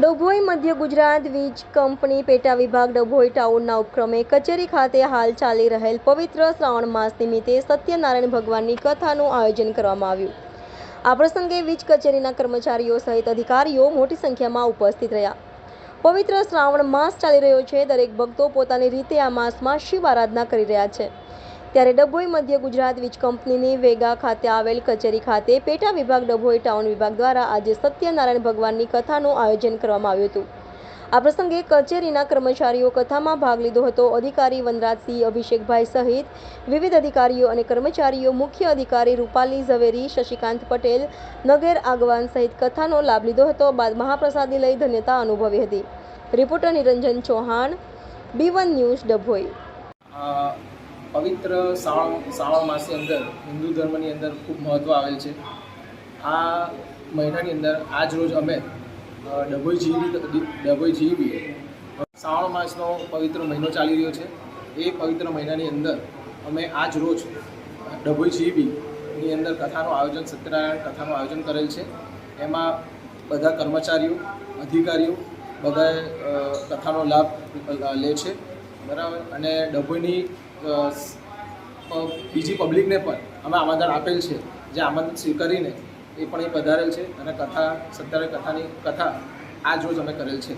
ડભોઈ મધ્ય ગુજરાત વીજ કંપની પેટા વિભાગ ડભોઈ ટાઉનના ઉપક્રમે કચેરી ખાતે હાલ ચાલી રહેલ પવિત્ર શ્રાવણ માસ નિમિત્તે સત્યનારાયણ ભગવાનની કથાનું આયોજન કરવામાં આવ્યું. આ પ્રસંગે વીજ કચેરીના કર્મચારીઓ સહિત અધિકારીઓ મોટી સંખ્યામાં ઉપસ્થિત રહ્યા. પવિત્ર શ્રાવણ માસ ચાલી રહ્યો છે. દરેક ભક્તો પોતાની રીતે આ માસમાં શિવ આરાધના કરી રહ્યા છે. ત્યારે ડભોઈ મધ્ય ગુજરાત વીજ કંપનીની વેગા ખાતે આવેલ કચેરી ખાતે પેટા વિભાગ ડભોઈ ટાઉન વિભાગ દ્વારા આજે સત્યનારાયણ ભગવાનની કથાનું આયોજન કરવામાં આવ્યું હતું. આ પ્રસંગે કચેરીના કર્મચારીઓ કથામાં ભાગ લીધો હતો. અધિકારી વનરાજસિંહ અભિષેકભાઈ સહિત વિવિધ અધિકારીઓ અને કર્મચારીઓ, મુખ્ય અધિકારી રૂપાલી ઝવેરી, શશિકાંત પટેલ, નગર આગવાન સહિત કથાનો લાભ લીધો હતો. બાદ મહાપ્રસાદી લઈ ધન્યતા અનુભવી હતી. Reporter Niranjan Chauhan, B one news Dabhoi. પવિત્ર શ્રાવણ શ્રાવણ માસની અંદર, હિન્દુ ધર્મની અંદર ખૂબ મહત્ત્વ આવેલ છે. આ મહિનાની અંદર આજ રોજ અમે ડભોઈ જીવી ડભોઈ જીવી શ્રાવણ માસનો પવિત્ર મહિનો ચાલી રહ્યો છે. એ પવિત્ર મહિનાની અંદર અમે આજ રોજ ડભોઈ જીવીની અંદર કથાનું આયોજન, સત્યનારાયણ કથાનું આયોજન કરેલ છે. એમાં બધા કર્મચારીઓ, અધિકારીઓ બધાએ કથાનો લાભ લે છે. બરાબર? અને ડભોઈની બીજી પબ્લિકને પણ અમે આમંત્રણ આપેલ છે, જે આમંત્રણ સ્વીકારીને એ પણ એ પધારેલ છે. અને કથા, સત્યારે કથાની કથા આજ રોજ અમે કરેલ છે.